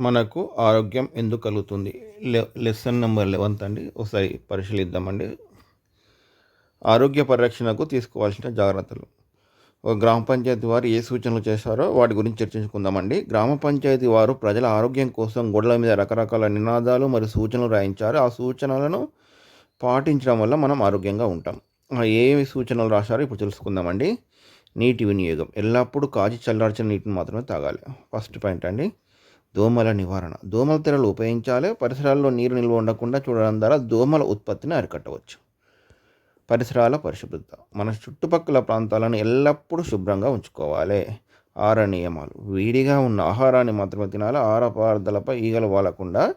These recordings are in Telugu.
మనకు ఆరోగ్యం ఎందుకు కలుగుతుంది? లె లెసన్ నెంబర్ లెవెన్త్ అండి. ఒకసారి పరిశీలిద్దామండి. ఆరోగ్య పరిరక్షణకు తీసుకోవాల్సిన జాగ్రత్తలు. ఒక గ్రామ పంచాయతీ వారు ఏ సూచనలు చేశారో వాటి గురించి చర్చించుకుందామండి. గ్రామ పంచాయతీ వారు ప్రజల ఆరోగ్యం కోసం గొడవల మీద రకరకాల నినాదాలు మరియు సూచనలు రాయించారు. ఆ సూచనలను పాటించడం వల్ల మనం ఆరోగ్యంగా ఉంటాం. ఏమి సూచనలు రాశారో ఇప్పుడు తెలుసుకుందామండి. నీటి వినియోగం. ఎల్లప్పుడూ కాచి చల్లార్చిన నీటిని మాత్రమే తాగాలి. ఫస్ట్ పాయింట్ అండి. దోమల నివారణ. దోమల తెరలు ఉపయోగించాలి. పరిసరాల్లో నీరు నిల్వ ఉండకుండా చూడడం ద్వారా దోమల ఉత్పత్తిని అరికట్టవచ్చు. పరిసరాల పరిశుభ్రత. మన చుట్టుపక్కల ప్రాంతాలను ఎల్లప్పుడూ శుభ్రంగా ఉంచుకోవాలి. ఆహార నియమాలు. వేడిగా ఉన్న ఆహారాన్ని మాత్రమే తినాలి. ఆహార పదార్థాలపై ఈగలు వాలకుండా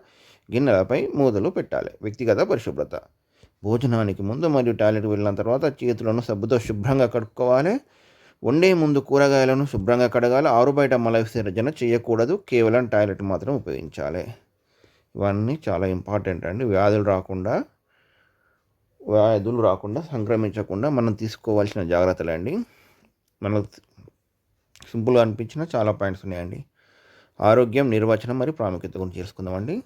గిన్నెలపై మూదలు పెట్టాలి. వ్యక్తిగత పరిశుభ్రత. భోజనానికి ముందు మరియు టాయిలెట్ వెళ్ళిన తర్వాత చేతులను సబ్బుతో శుభ్రంగా కడుక్కోవాలి. వండే ముందు కూరగాయలను శుభ్రంగా కడగాలి. ఆరు బయట మల విసర్జన చేయకూడదు. కేవలం టాయిలెట్ మాత్రం ఉపయోగించాలి. ఇవన్నీ చాలా ఇంపార్టెంట్ అండి. వ్యాధులు రాకుండా వ్యాధులు రాకుండా సంక్రమించకుండా మనం తీసుకోవాల్సిన జాగ్రత్తలు అండి. మనకు సింపుల్గా అనిపించిన చాలా పాయింట్స్ ఉన్నాయండి. ఆరోగ్యం నిర్వచనం మరియు ప్రాముఖ్యత గురించి తెలుసుకుందామండి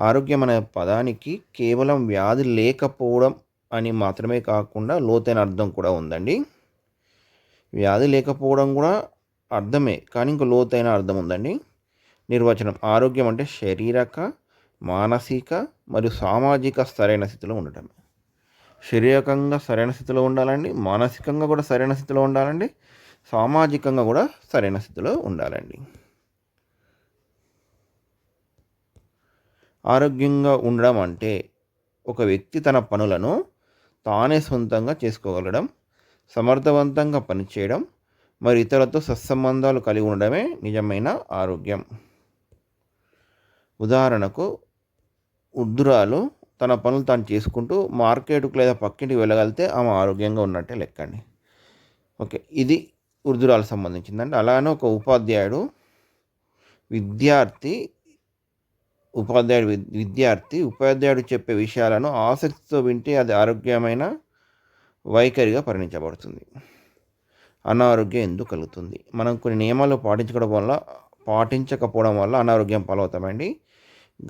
ఆరోగ్యం అనే పదానికి కేవలం వ్యాధి లేకపోవడం అని మాత్రమే కాకుండా లోతైన అర్థం కూడా ఉందండి. వ్యాధి లేకపోవడం కూడా అర్థమే కానీ ఇంకో లోతైన అర్థం ఉందండి. నిర్వచనం ఆరోగ్యం అంటే శారీరక మానసిక మరియు సామాజిక సరైన స్థితిలో ఉండటం శారీరకంగా సరైన స్థితిలో ఉండాలండి మానసికంగా కూడా సరైన స్థితిలో ఉండాలండి సామాజికంగా కూడా సరైన స్థితిలో ఉండాలండి. ఆరోగ్యంగా ఉండడం అంటే ఒక వ్యక్తి తన పనులను తానే సొంతంగా చేసుకోగలడం సమర్థవంతంగా పనిచేయడం మరి ఇతరులతో సత్సంబంధాలు కలిగి ఉండడమే నిజమైన ఆరోగ్యం. ఉదాహరణకు వృద్ధురాలు తన పనులు తాను చేసుకుంటూ మార్కెట్కు లేదా పక్కింటికి వెళ్ళగలిగితే ఆమె ఆరోగ్యంగా ఉన్నట్టే లెక్కండి. ఓకే ఇది వృద్ధురాలకు సంబంధించిందండి. అలానే ఒక ఉపాధ్యాయుడు విద్యార్థి ఉపాధ్యాయుడు విద్యార్థి ఉపాధ్యాయుడు చెప్పే విషయాలను ఆసక్తితో వింటే అది ఆరోగ్యమైన వైఖరిగా పరిగణించబడుతుంది అనారోగ్యం ఎందుకు కలుగుతుంది? మనం కొన్ని నియమాలు పాటించడం వల్ల పాటించకపోవడం వల్ల అనారోగ్యం పాలవుతామండి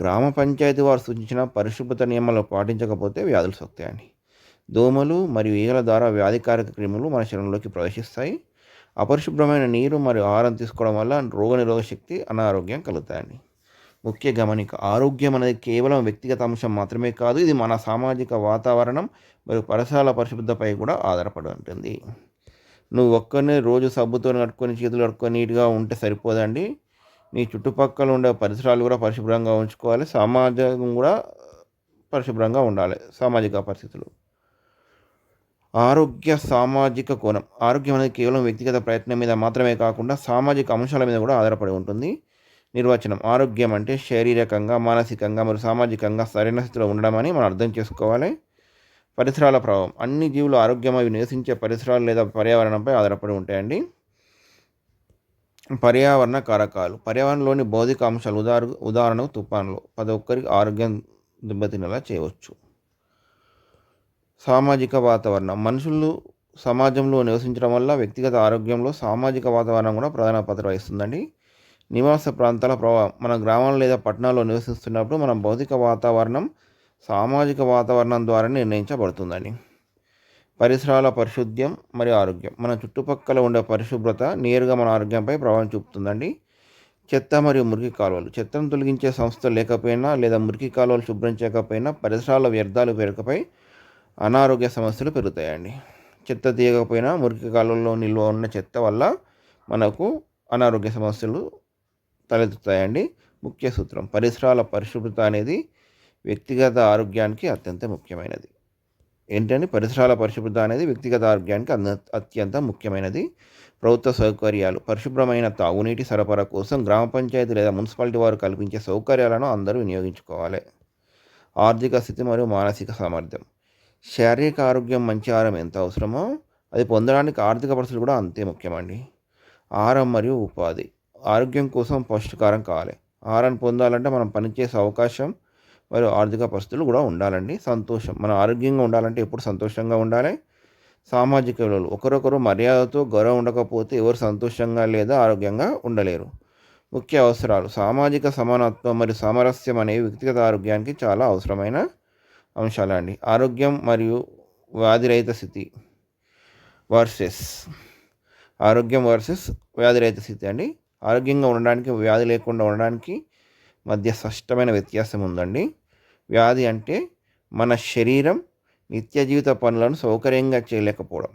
గ్రామ పంచాయతీ వారు సూచించిన పరిశుభ్రత నియమాలు పాటించకపోతే వ్యాధులు సోకుతాయండి. దోమలు మరియు ఈగల ద్వారా వ్యాధికారక క్రిములు మన శరీరంలోకి ప్రవేశిస్తాయి. అపరిశుభ్రమైన నీరు మరియు ఆహారం తీసుకోవడం వల్ల రోగనిరోధక శక్తి అనారోగ్యం కలుగుతాయండి. ముఖ్య గమనిక. ఆరోగ్యం అనేది కేవలం వ్యక్తిగత అంశం మాత్రమే కాదు ఇది మన సామాజిక వాతావరణం మరియు పరిసరాల పరిశుభ్రతపై కూడా ఆధారపడి ఉంటుంది. నువ్వు ఒక్కరిని రోజు సబ్బుతో కట్టుకొని చేతులు కట్టుకొని నీట్గా ఉంటే సరిపోదండి. నీ చుట్టుపక్కల ఉండే పరిసరాలు కూడా పరిశుభ్రంగా ఉంచుకోవాలి. సమాజం కూడా పరిశుభ్రంగా ఉండాలి. సామాజిక పరిస్థితులు. ఆరోగ్య సామాజిక కోణం. ఆరోగ్యం అనేది కేవలం వ్యక్తిగత ప్రయత్నం మీద మాత్రమే కాకుండా సామాజిక అంశాల మీద కూడా ఆధారపడి ఉంటుంది. నిర్వచనం. ఆరోగ్యం అంటే శారీరకంగా మానసికంగా మరియు సామాజికంగా సరైన స్థితిలో ఉండడం అని మనం అర్థం చేసుకోవాలి. పరిసరాల ప్రభావం. అన్ని జీవులు ఆరోగ్యమై నివసించే పరిసరాలు లేదా పర్యావరణంపై ఆధారపడి ఉంటాయండి. పర్యావరణ కారకాలు. పర్యావరణంలోని భౌతిక అంశాలు ఉదాహరణ ఉదాహరణకు తుఫాన్లు. ప్రతి ఒక్కరికి ఆరోగ్యం దెబ్బతినేలా చేయవచ్చు. సామాజిక వాతావరణం. మనుషులు సమాజంలో నివసించడం వల్ల వ్యక్తిగత ఆరోగ్యంలో సామాజిక వాతావరణం కూడా ప్రధాన పాత్ర వహిస్తుందండి. నివాస ప్రాంతాల ప్రభావం మన గ్రామాలు లేదా పట్టణాల్లో నివసిస్తున్నప్పుడు మన భౌతిక వాతావరణం సామాజిక వాతావరణం ద్వారా నిర్ణయించబడుతుందండి. పరిసరాల పరిశుద్ధ్యం మరియు ఆరోగ్యం. మన చుట్టుపక్కల ఉండే పరిశుభ్రత నేరుగా మన ఆరోగ్యంపై ప్రభావం చూపుతుందండి. చెత్త మరియు మురికి కాలువలు. చెత్తను తొలగించే సంస్థలు లేకపోయినా లేదా మురికి కాలువలు శుభ్రం చేయకపోయినా పరిసరాల వ్యర్థాలు పెరగపై అనారోగ్య సమస్యలు పెరుగుతాయండి. చెత్త తీయకపోయినా మురికి కాలువల్లో నిల్వ ఉన్న చెత్త వల్ల మనకు అనారోగ్య సమస్యలు తలెత్తుతాయండి. ముఖ్య సూత్రం పరిసరాల పరిశుభ్రత అనేది వ్యక్తిగత ఆరోగ్యానికి అత్యంత ముఖ్యమైనది. ఏంటంటే పరిసరాల పరిశుభ్రత అనేది వ్యక్తిగత ఆరోగ్యానికి అత్యంత ముఖ్యమైనది. ప్రభుత్వ సౌకర్యాలు పరిశుభ్రమైన తాగునీటి సరఫరా కోసం గ్రామ పంచాయతీ లేదా మున్సిపాలిటీ వారు కల్పించే సౌకర్యాలను అందరూ వినియోగించుకోవాలి. ఆర్థిక స్థితి మరియు మానసిక సామర్థ్యం. శారీరక ఆరోగ్యం మంచి ఆహారం ఎంత అవసరమో అది పొందడానికి ఆర్థిక పరిస్థితులు కూడా అంతే ముఖ్యమండి. ఆహారం మరియు ఉపాధి. ఆరోగ్యం కోసం పౌష్టికారం కావాలి. ఆహారాన్ని పొందాలంటే మనం పనిచేసే అవకాశం మరియు ఆర్థిక పరిస్థితులు కూడా ఉండాలండి. సంతోషం. మనం ఆరోగ్యంగా ఉండాలంటే ఎప్పుడు సంతోషంగా ఉండాలి. సామాజిక విలువలు. ఒకరొకరు మర్యాదతో గౌరవం ఉండకపోతే ఎవరు సంతోషంగా లేదా ఆరోగ్యంగా ఉండలేరు. ముఖ్య అవసరాలు. సామాజిక సమానత్వం మరియు సామరస్యం అనేవి వ్యక్తిగత ఆరోగ్యానికి చాలా అవసరమైన అంశాలండి. ఆరోగ్యం మరియు వ్యాధిరహిత స్థితి వర్సెస్. ఆరోగ్యం వర్సెస్ వ్యాధిరహిత స్థితి అండి. ఆరోగ్యంగా ఉండడానికి వ్యాధి లేకుండా ఉండడానికి మధ్య స్పష్టమైన వ్యత్యాసం ఉందండి. వ్యాధి అంటే మన శరీరం నిత్య జీవిత పనులను సౌకర్యంగా చేయలేకపోవడం.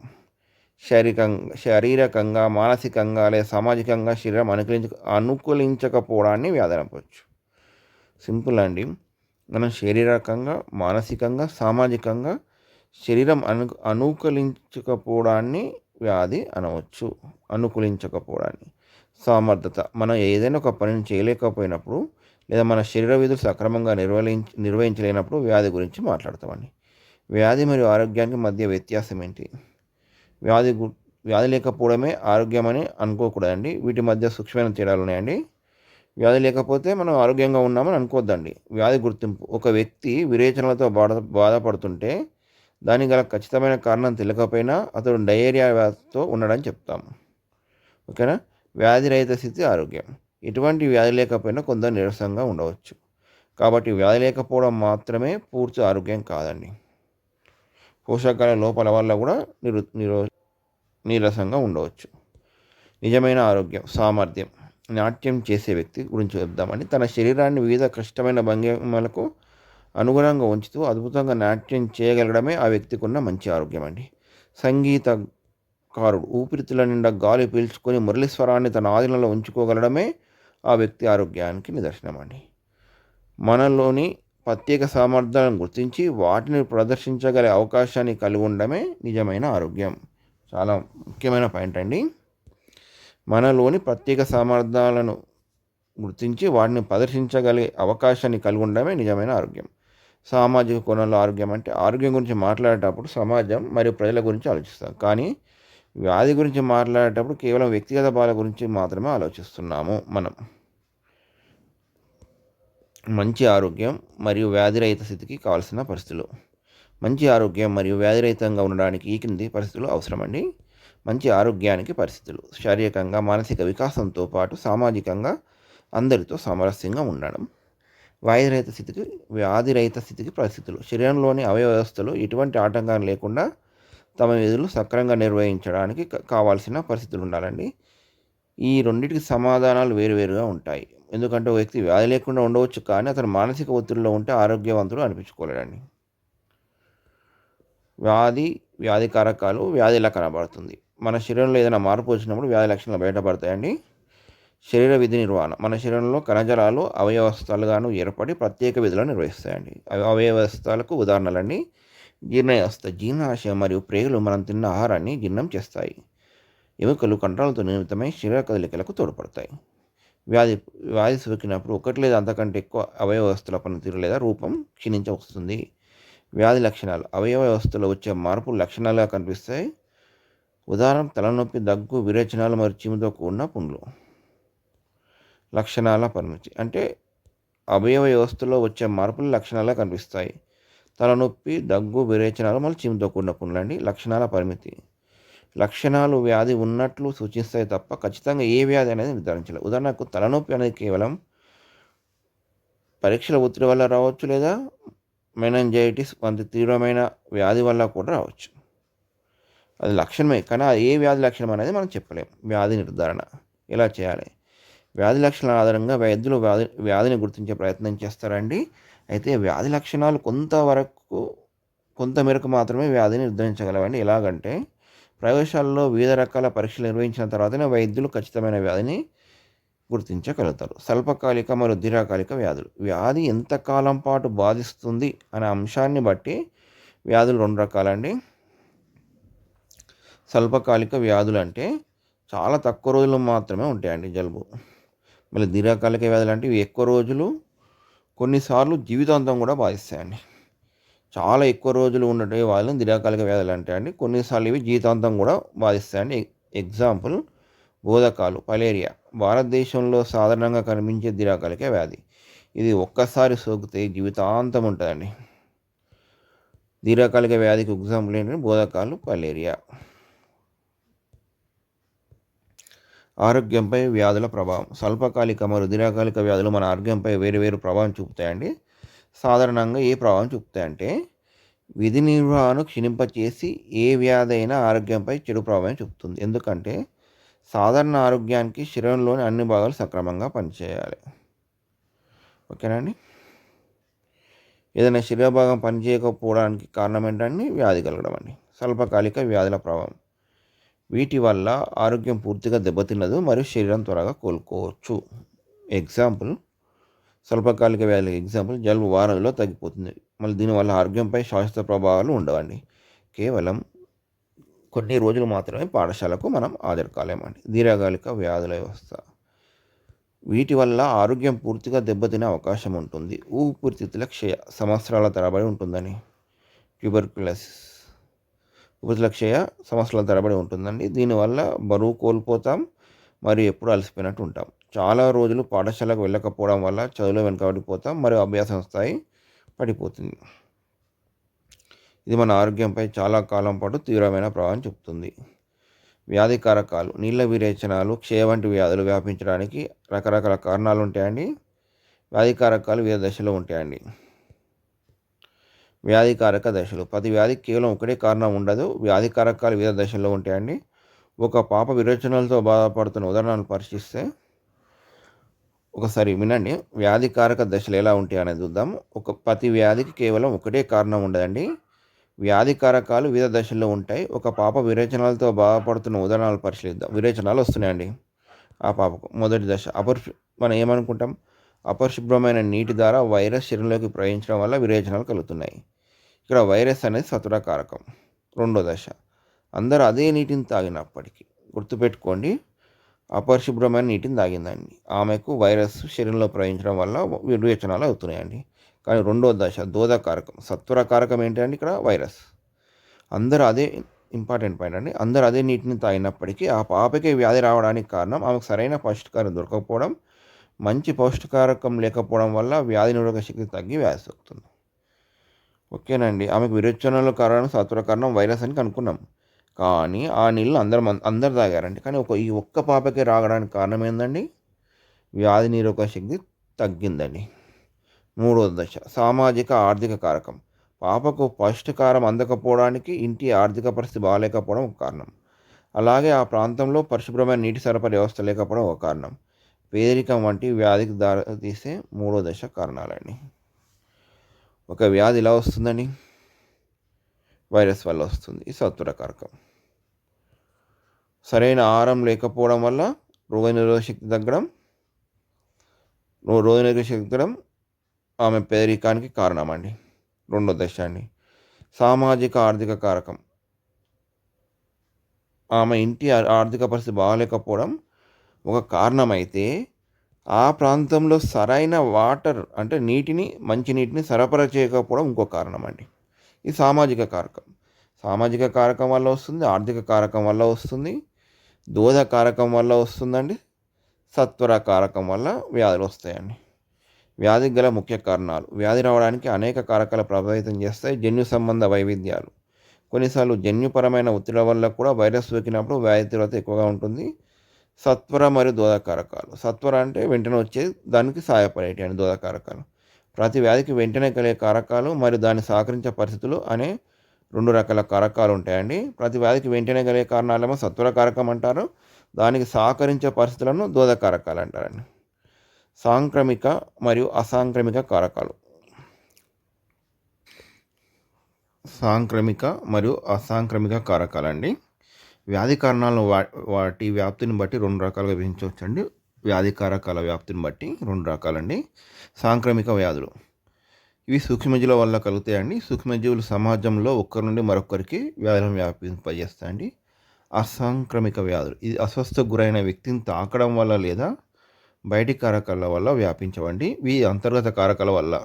శారీరకంగా శారీరకంగా మానసికంగా లేదా సామాజికంగా శరీరం అనుకూలించ అనుకూలించకపోవడాన్ని వ్యాధి అనవచ్చు. సింపుల్ అండి. మనం శారీరకంగా మానసికంగా సామాజికంగా శరీరం అను అనుకూలించకపోవడాన్ని వ్యాధి అనవచ్చు. అనుకూలించకపోవడాన్ని. సామర్థత. మనం ఏదైనా ఒక పనిని చేయలేకపోయినప్పుడు లేదా మన శరీర విధులు సక్రమంగా నిర్వహించ నిర్వహించలేనప్పుడు వ్యాధి గురించి మాట్లాడతామండి. వ్యాధి మరియు ఆరోగ్యానికి మధ్య వ్యత్యాసం ఏంటి? వ్యాధి వ్యాధి లేకపోవడమే ఆరోగ్యం అని అనుకోకూడదండి. వీటి మధ్య సూక్ష్మమైన తేడాలు ఉన్నాయండి. వ్యాధి లేకపోతే మనం ఆరోగ్యంగా ఉన్నామని అనుకోవద్దండి. వ్యాధి గుర్తింపు. ఒక వ్యక్తి విరేచనలతో బాధ బాధపడుతుంటే దానికి గల ఖచ్చితమైన కారణం తెలియకపోయినా అతడు డయేరియా వ్యాధితో ఉండడని చెప్తాము ఓకేనా? వ్యాధి రహిత స్థితి ఆరోగ్యం. ఎటువంటి వ్యాధి లేకపోయినా కొందరు నీరసంగా ఉండవచ్చు. కాబట్టి వ్యాధి లేకపోవడం మాత్రమే పూర్తి ఆరోగ్యం కాదండి. పోషకాల లోపాల వల్ల కూడా నిరు నిరో నీరసంగా ఉండవచ్చు. నిజమైన ఆరోగ్యం సామర్థ్యం నాట్యం చేసే వ్యక్తి గురించి చెప్దామండి. తన శరీరాన్ని వివిధ కష్టమైన భంగిమలకు అనుగుణంగా ఉంచుతూ అద్భుతంగా నాట్యం చేయగలగడమే ఆ వ్యక్తికి ఉన్న మంచి ఆరోగ్యం అండి కారుడు. ఊపిరితిత్తుల నిండా గాలి పీల్చుకొని మురళీస్వరాన్ని తన ఆధీనంలో ఉంచుకోగలడమే ఆ వ్యక్తి ఆరోగ్యానికి నిదర్శనం అండి మనలోని ప్రత్యేక సామర్థ్యాలను గుర్తించి వాటిని ప్రదర్శించగల అవకాశాన్ని కలిగి ఉండడమే నిజమైన ఆరోగ్యం. చాలా ముఖ్యమైన పాయింట్ అండి. మనలోని ప్రత్యేక సామర్థ్యాలను గుర్తించి వాటిని ప్రదర్శించగలిగే అవకాశాన్ని కలిగి ఉండడమే నిజమైన ఆరోగ్యం. సామాజిక కోణంలో ఆరోగ్యం అంటే ఆరోగ్యం గురించి మాట్లాడేటప్పుడు సమాజం మరియు ప్రజల గురించి ఆలోచిస్తాం. కానీ వ్యాధి గురించి మాట్లాడేటప్పుడు కేవలం వ్యక్తిగత బాధ గురించి మాత్రమే ఆలోచిస్తున్నాము మనం. మంచి ఆరోగ్యం మరియు వ్యాధిరహిత స్థితికి కావాల్సిన పరిస్థితులు. మంచి ఆరోగ్యం మరియు వ్యాధిరహితంగా ఉండడానికి ఈ కింది పరిస్థితులు అవసరమండి. మంచి ఆరోగ్యానికి పరిస్థితులు. శారీరకంగా మానసిక వికాసంతో పాటు సామాజికంగా అందరితో సామరస్యంగా ఉండడం. వ్యాధిరహిత స్థితికి వ్యాధిరహిత స్థితికి పరిస్థితులు. శరీరంలోని అవయవ వ్యవస్థలు ఎటువంటి ఆటంకాలు లేకుండా తమ విధులు సక్రమంగా నిర్వహించడానికి కావాల్సిన పరిస్థితులు ఉండాలండి. ఈ రెండింటికి సమాధానాలు వేరువేరుగా ఉంటాయి. ఎందుకంటే ఒక వ్యక్తి వ్యాధి లేకుండా ఉండవచ్చు కానీ అతను మానసిక ఒత్తిడిలో ఉంటే ఆరోగ్యవంతుడు అనిపించుకోలేడండి. వ్యాధి వ్యాధి కారకాలు వ్యాధి ఇలా కనబడుతుంది. మన శరీరంలో ఏదైనా మార్పు వచ్చినప్పుడు వ్యాధి లక్షణాలు బయటపడతాయండి. శరీర విధి నిర్వహణ. మన శరీరంలో కణజలాలు అవయవస్థలుగాను ఏర్పడి ప్రత్యేక విధులను నిర్వహిస్తాయండి. అవయవస్థలకు ఉదాహరణలండి. జీర్ణయాస్త జీర్ణాశయం మరియు ప్రేగులు మనం తిన్న ఆహారాన్ని జీర్ణం చేస్తాయి. ఎముకలు కండరాలతో నిర్మితమై శరీర కదలికలకు తోడ్పడతాయి. వ్యాధి వ్యాధి సోకినప్పుడు ఒకటి లేదా అంతకంటే ఎక్కువ అవయవ వ్యవస్థల పనితీరు లేదా రూపం క్షీణించవస్తుంది. వ్యాధి లక్షణాలు. అవయవ వ్యవస్థలో వచ్చే మార్పులు లక్షణాలుగా కనిపిస్తాయి. ఉదాహరణ తలనొప్పి దగ్గు విరేచనాలు మరియు చీమతో కూడిన పుండ్లు. లక్షణాల పరిమితి. అంటే అవయవ వ్యవస్థలో వచ్చే మార్పులు లక్షణాలుగా కనిపిస్తాయి. తలనొప్పి దగ్గు విరేచనాలు మళ్ళీ చీముతో కూడిన పుండ్లు లక్షణాల పరిమితి. లక్షణాలు వ్యాధి ఉన్నట్లు సూచిస్తాయి తప్ప ఖచ్చితంగా ఏ వ్యాధి అనేది నిర్ధారించాలి ఉదాహరణకు తలనొప్పి అనేది కేవలం పరీక్షల ఒత్తిడి వల్ల రావచ్చు లేదా మెనంజైటిస్ వంటి తీవ్రమైన వ్యాధి వల్ల కూడా రావచ్చు. అది లక్షణమే కానీ ఏ వ్యాధి లక్షణం అనేది మనం చెప్పలేము వ్యాధి నిర్ధారణ. ఎలా చేయాలి? వ్యాధి లక్షణాల ఆధారంగా వైద్యులు వ్యాధి వ్యాధిని గుర్తించే ప్రయత్నం చేస్తారండి. అయితే వ్యాధి లక్షణాలు కొంతవరకు కొంత మేరకు మాత్రమే వ్యాధిని నిర్ధారించగలవండి. ఎలాగంటే ప్రయోగశాలలో వివిధ రకాల పరీక్షలు నిర్వహించిన తర్వాతనే వైద్యులు ఖచ్చితమైన వ్యాధిని గుర్తించగలుగుతారు. స్వల్పకాలిక మరియు దీర్ఘకాలిక వ్యాధులు. వ్యాధి ఎంతకాలం పాటు బాధిస్తుంది అనే అంశాన్ని బట్టి వ్యాధులు రెండు రకాలండి. స్వల్పకాలిక వ్యాధులు అంటే చాలా తక్కువ రోజులు మాత్రమే ఉంటాయండి జలుబు. మళ్ళీ దీర్ఘకాలిక వ్యాధులు అంటే ఇవి ఎక్కువ రోజులు కొన్నిసార్లు జీవితాంతం కూడా బాధిస్తాయండి. చాలా ఎక్కువ రోజులు ఉన్నటువంటి వాళ్ళని దీర్ఘకాలిక వ్యాధులు అంటే అండి కొన్నిసార్లు ఇవి జీవితాంతం కూడా బాధిస్తాయండి. ఎగ్జాంపుల్ బోధకాలు పలేరియా. భారతదేశంలో సాధారణంగా కనిపించే దీర్ఘకాలిక వ్యాధి. ఇది ఒక్కసారి సోకితే జీవితాంతం ఉంటుందండి. దీర్ఘకాలిక వ్యాధికి ఎగ్జాంపుల్ ఏంటంటే బోధకాలు పలేరియా. ఆరోగ్యంపై వ్యాధుల ప్రభావం. స్వల్పకాలిక మరియు దీర్ఘకాలిక వ్యాధులు మన ఆరోగ్యంపై వేరు వేరు ప్రభావం చూపుతాయండి. సాధారణంగా ఏ ప్రభావం చూపుతాయంటే విధి నిర్వహణను క్షీణింపచేసి ఏ వ్యాధి అయినా ఆరోగ్యంపై చెడు ప్రభావం చూపుతుంది. ఎందుకంటే సాధారణ ఆరోగ్యానికి శరీరంలోని అన్ని భాగాలు సక్రమంగా పనిచేయాలి. ఓకేనండి ఏదైనా శరీర భాగం పనిచేయకపోవడానికి కారణం ఏంటండి? వ్యాధి కలగడం అండి. స్వల్పకాలిక వ్యాధుల ప్రభావం. వీటి వల్ల ఆరోగ్యం పూర్తిగా దెబ్బతిన్నదు మరియు శరీరం త్వరగా కోలుకోవచ్చు. ఎగ్జాంపుల్ స్వల్పకాలిక వ్యాధుల ఎగ్జాంపుల్ జలుబు వారంలో తగ్గిపోతుంది. మళ్ళీ దీనివల్ల ఆరోగ్యంపై శాశ్వత ప్రభావాలు ఉండవండి. కేవలం కొన్ని రోజులు మాత్రమే పాఠశాలకు మనం హాజరు దీర్ఘకాలిక వ్యాధుల వ్యవస్థ. వీటి వల్ల ఆరోగ్యం పూర్తిగా దెబ్బతినే అవకాశం ఉంటుంది. ఊపిరితిత్తుల క్షయ సంవత్సరాల తరబడి ఉంటుందని. ట్యూబర్క్యులసిస్ ఊపిరితిత్తుల సమస్యల సంవత్సరాల తరబడి ఉంటుందండి. దీనివల్ల బరువు కోల్పోతాం మరియు ఎప్పుడు అలసిపోయినట్టు ఉంటాం. చాలా రోజులు పాఠశాలకు వెళ్ళకపోవడం వల్ల చదువులో వెనుకబడిపోతాం మరియు అభ్యాసం స్థాయి పడిపోతుంది. ఇది మన ఆరోగ్యంపై చాలా కాలం పాటు తీవ్రమైన ప్రభావం చూపుతుంది. వ్యాధి కారకాలు నీళ్ళ విరేచనాలు క్షయ వంటి వ్యాధులు వ్యాపించడానికి రకరకాల కారణాలు ఉంటాయండి. వ్యాధి కారకాలు వివిధ దశలో ఉంటాయండి. వ్యాధికారక దశలు. ప్రతి వ్యాధికి కేవలం ఒకటే కారణం ఉండదు. వ్యాధి కారకాలు వివిధ దశల్లో ఉంటాయండి. ఒక పాప విరేచనాలతో బాధపడుతున్న ఉదాహరణలు పరిశీలిస్తే ఒకసారి వినండి. వ్యాధికారక దశలు ఎలా ఉంటాయి అనేది చూద్దాం. ఒక ప్రతి వ్యాధికి కేవలం ఒకటే కారణం ఉండదండి. వ్యాధి కారకాలు వివిధ దశల్లో ఉంటాయి. ఒక పాప విరేచనాలతో బాధపడుతున్న ఉదాహరణలు పరిశీలిద్దాం. విరేచనాలు వస్తున్నాయండి ఆ పాపకు. మొదటి దశ అపరిశు మనం ఏమనుకుంటాం? అపరిశుభ్రమైన నీటి ద్వారా వైరస్ శరీరంలోకి ప్రవహించడం వల్ల విరేచనాలు కలుగుతున్నాయి. ఇక్కడ వైరస్ అనేది సతుర కారకం రెండో దశ. అందరూ అదే నీటిని తాగినప్పటికీ గుర్తుపెట్టుకోండి అపరిశుభ్రమైన నీటిని తాగిందండి. ఆమెకు వైరస్ శరీరంలో ప్రవహించడం వల్ల విరేచనాలు అవుతున్నాయండి. కానీ రెండో దశ దోద కారకం సత్వర కారకం ఏంటంటే ఇక్కడ? వైరస్. అందరూ అదే ఇంపార్టెంట్ పాయింట్ అండి. అందరూ అదే నీటిని తాగినప్పటికీ ఆ పాపకి వ్యాధి రావడానికి కారణం ఆమెకు సరైన పౌష్టికారం దొరకకపోవడం మంచి పౌష్టికారకం లేకపోవడం వల్ల వ్యాధి నిరోధక శక్తి తగ్గి వ్యాధి సోకుతుంది. ఓకేనండి. ఆమెకు విరేచనల కారణం సత్వర కారణం వైరస్ అని కనుక్కున్నాం. కానీ ఆ నీళ్ళు అందరు అందరు తాగారండి. కానీ ఒక ఈ ఒక్క పాపకి రావడానికి కారణం ఏందండి? వ్యాధి నిరోధక శక్తి తగ్గిందండి. మూడో దశ సామాజిక ఆర్థిక కారకం. పాపకు పౌష్టికారం అందకపోవడానికి ఇంటి ఆర్థిక పరిస్థితి బాగాలేకపోవడం ఒక కారణం. అలాగే ఆ ప్రాంతంలో పరిశుభ్రమైన నీటి సరఫరా వ్యవస్థ లేకపోవడం ఒక కారణం. పేదరికం వంటి వ్యాధికి దారితీసే మూడో దశ కారణాలండి. ఒక వ్యాధి ఇలా వస్తుందని వైరస్ వల్ల వస్తుంది. సత్వర కారకం. సరైన ఆహారం లేకపోవడం వల్ల రోగనిరోధక శక్తి తగ్గడం రోగనిరోధక శక్తి తగ్గడం ఆమె పేదరికానికి కారణం అండి రెండో దశ అండి. సామాజిక ఆర్థిక కారకం. ఆమె ఇంటి ఆర్థిక పరిస్థితి బాగాలేకపోవడం ఒక కారణమైతే ఆ ప్రాంతంలో సరైన వాటర్ అంటే నీటిని మంచి నీటిని సరఫరా చేయకపోవడం ఇంకో కారణం అండి. ఇది సామాజిక కారకం. సామాజిక కారకం వల్ల వస్తుంది ఆర్థిక కారకం వల్ల వస్తుంది దోధ కారకం వల్ల వస్తుందండి సత్వర కారకం వల్ల వ్యాధులు వస్తాయండి. వ్యాధికి గల ముఖ్య కారణాలు. వ్యాధి రావడానికి అనేక కారకాలు ప్రభావితం చేస్తాయి. జన్యు సంబంధ వైవిధ్యాలు. కొన్నిసార్లు జన్యుపరమైన ఒత్తిడి వల్ల కూడా వైరస్ సోకినప్పుడు వ్యాధి తీవ్రత ఎక్కువగా ఉంటుంది. సత్వర మరియు దోదకారకాలు. సత్వర అంటే వెంటనే వచ్చే దానికి సహాయపడేటి అని దోదకారకాలు. ప్రతి వ్యాధికి వెంటనే కలిగే కారకాలు మరియు దాన్ని సహకరించే పరిస్థితులు అనే రెండు రకాల కారకాలు ఉంటాయండి. ప్రతి వ్యాధికి వెంటనే కలిగే కారణాలేమో సత్వర కారకం అంటారు. దానికి సహకరించే పరిస్థితులను దోదకారకాలు అంటారండి. సాంక్రమిక మరియు అసాంక్రమిక కారకాలు. సాంక్రమిక మరియు అసాంక్రమిక కారకాలండి. వ్యాధి కారణాలను వా వాటి వ్యాప్తిని బట్టి రెండు రకాలుగా విభజించవచ్చండి. వ్యాధి కారకాల వ్యాప్తిని బట్టి రెండు రకాలండి. సాంక్రమిక వ్యాధులు. ఇవి సూక్ష్మజీవుల వల్ల కలుగుతాయండి. సూక్ష్మజీవులు సమాజంలో ఒక్కరి నుండి మరొకరికి వ్యాధులను వ్యాపింపజేస్తాయండి. అసాంక్రమిక వ్యాధులు. ఇది అస్వస్థకు గురైన వ్యక్తిని తాకడం వల్ల లేదా బయటి కారకాల వల్ల వ్యాపించవండి. ఇవి అంతర్గత కారకాల వల్ల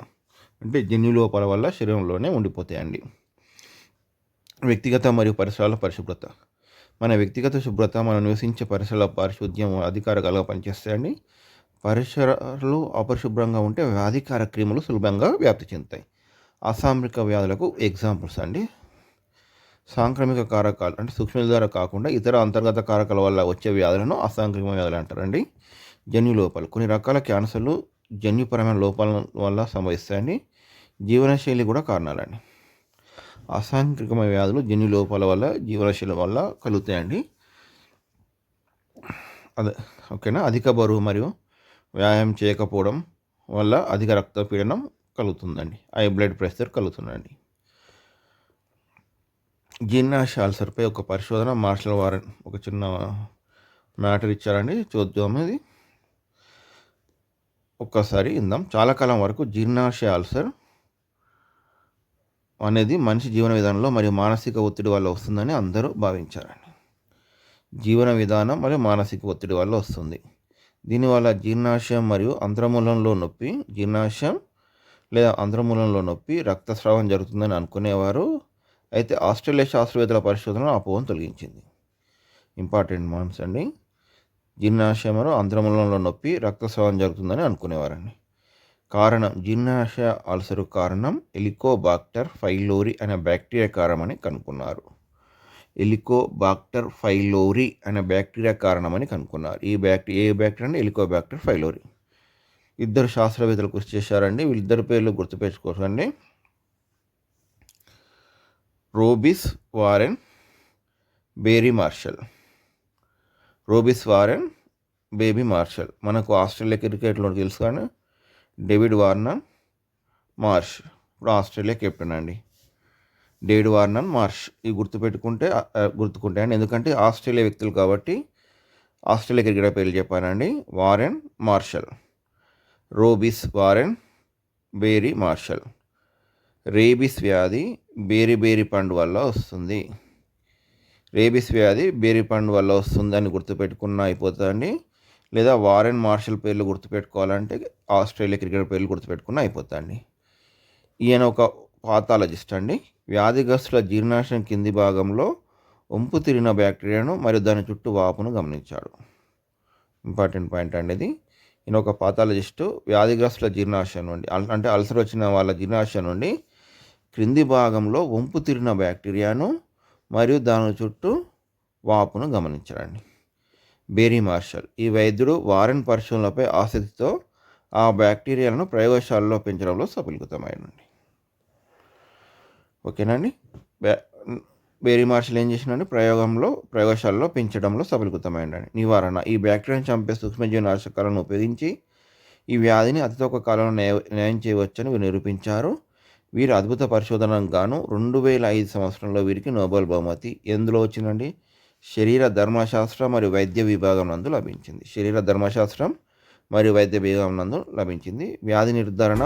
అంటే జన్యులోపాల వల్ల శరీరంలోనే ఉండిపోతాయండి. వ్యక్తిగత మరియు పరిసరాల పరిశుభ్రత. మన వ్యక్తిగత శుభ్రత మనం నివసించే పరిసరాల పారిశుద్ధ్యం అధికారికంగా పనిచేస్తాయండి. పరిసరాలు అపరిశుభ్రంగా ఉంటే వ్యాధికార క్రిములు సులభంగా వ్యాప్తి చెందుతాయి. అసాంక్రమిక వ్యాధులకు ఎగ్జాంపుల్స్ అండి. సాంక్రమిక కారకాలు అంటే సూక్ష్మ ద్వారా కాకుండా ఇతర అంతర్గత కారకాల వల్ల వచ్చే వ్యాధులను అసాంక్రమిక వ్యాధులు అంటారండి. జన్యు లోపాలు కొన్ని రకాల క్యాన్సర్లు జన్యుపరమైన లోపాల వల్ల సంభవిస్తాయండి. జీవనశైలి కూడా కారణాలండి. అసాంక్రమిక వ్యాధులు జన్యు లోపాల వల్ల జీవనశైలి వల్ల కలుగుతాయండి. అదే ఓకేనా? అధిక బరువు మరియు వ్యాయామం చేయకపోవడం వల్ల అధిక రక్తపీడనం కలుగుతుందండి. హై బ్లడ్ ప్రెషర్ కలుగుతుందండి. జీర్ణాశ అల్సర్పై ఒక పరిశోధన మార్షల్ వారన్ ఒక చిన్న మ్యాటర్ ఇచ్చారండి. చూద్దాం ఇది. ఒక్కసారి ఇందాం చాలా కాలం వరకు జీర్ణాశయ అల్సర్ అనేది మనిషి జీవన విధానంలో మరియు మానసిక ఒత్తిడి వల్ల వస్తుందని అందరూ భావించారండి. జీవన విధానం మరియు మానసిక ఒత్తిడి వల్ల వస్తుంది. దీనివల్ల జీర్ణాశయం మరియు అంతర్మూలంలో నొప్పి జీర్ణాశయం లేదా అంతర్మూలంలో నొప్పి రక్తస్రావం జరుగుతుందని అనుకునేవారు. అయితే ఆస్ట్రేలియా శాస్త్రవేత్తల పరిశోధన అపోహను తొలగించింది. ఇంపార్టెంట్ మాన్స్ అండి. జీర్ణాశయం మరియు అంతర్మూలంలో నొప్పి రక్తస్రావం జరుగుతుందని అనుకునేవారండి. కారణం జీర్ణాశయ అల్సరు కారణం ఎలికోబాక్టర్ ఫైలోరి అనే బ్యాక్టీరియా కారణమని కనుక్కున్నారు. ఎలికోబాక్టర్ ఫైలోరి అనే బ్యాక్టీరియా కారణమని కనుక్కున్నారు. ఈ బ్యాక్టీరియా ఏ బ్యాక్టీరియా అంటే ఎలికోబాక్టర్ ఫైలోరి ఇద్దరు శాస్త్రవేత్తలు కృషి చేశారండి. వీళ్ళిద్దరి పేర్లు గుర్తుపెట్టుకోకండి Robin Warren Barry Marshall Robin Warren Barry Marshall మనకు ఆస్ట్రేలియా క్రికెట్లో తెలుసు కానీ డేవిడ్ వార్నర్ మార్ష్. ఇప్పుడు ఆస్ట్రేలియా కెప్టెన్ అండి. David Warner Marsh. ఇవి గుర్తుపెట్టుకుంటే గుర్తుకుంటే అండి. ఎందుకంటే ఆస్ట్రేలియా వ్యక్తులు కాబట్టి ఆస్ట్రేలియా క్రికెట్ పేర్లు చెప్పానండి. Warren Marshall. Robin Warren Barry Marshall. Rabies వ్యాధి బేరి బేరి పండు వల్ల వస్తుంది. రేబిస్ వ్యాధి బేరి పండు వల్ల వస్తుంది అని గుర్తుపెట్టుకున్న అయిపోతుందండి లేదా వారెన్ మార్షల్ పేర్లు గుర్తుపెట్టుకోవాలంటే ఆస్ట్రేలియా క్రికెట్ పేర్లు గుర్తుపెట్టుకుని అయిపోతుందండి ఈయన ఒక పాథాలజిస్ట్ అండి. వ్యాధిగ్రస్తుల జీర్ణాశయం కింది భాగంలో వంపు తిరిగిన బ్యాక్టీరియాను మరియు దాని చుట్టూ వాపును గమనించాడు. ఇంపార్టెంట్ పాయింట్ అండి ఇది. ఈయన ఒక పాథాలజిస్టు వ్యాధిగ్రస్తుల జీర్ణాశయం నుండి అంటే అల్సర్ వచ్చిన వాళ్ళ జీర్ణాశయం నుండి క్రింది భాగంలో వంపు తిరిగిన బ్యాక్టీరియాను మరియు దాని చుట్టూ వాపును గమనించాడండి. బేరీ మార్షల్. ఈ వైద్యుడు వారెన్ పరిశోధనలపై ఆసక్తితో ఆ బ్యాక్టీరియాలను ప్రయోగశాలలో పెంచడంలో సఫలీకృతమైనండి. ఓకేనండి బేరీ మార్షల్ ఏం చేసినండి ప్రయోగంలో ప్రయోగశాలలో పెంచడంలో సఫలీకృతమైందండి నివారణ. ఈ బ్యాక్టీరియాను చంపే సూక్ష్మజీవ నాశకాలను ఉపయోగించి ఈ వ్యాధిని అతి తక్కువ కాలంలో న్యాయం చేయవచ్చని వీరు నిరూపించారు. వీరి అద్భుత పరిశోధనకు గాను రెండు వేల ఐదు సంవత్సరంలో వీరికి నోబెల్ బహుమతి. ఎందులో వచ్చిందండి? శరీర ధర్మశాస్త్రం మరియు వైద్య విభాగం నందు లభించింది. శరీర ధర్మశాస్త్రం మరియు వైద్య విభాగం నందు లభించింది. వ్యాధి నిర్ధారణ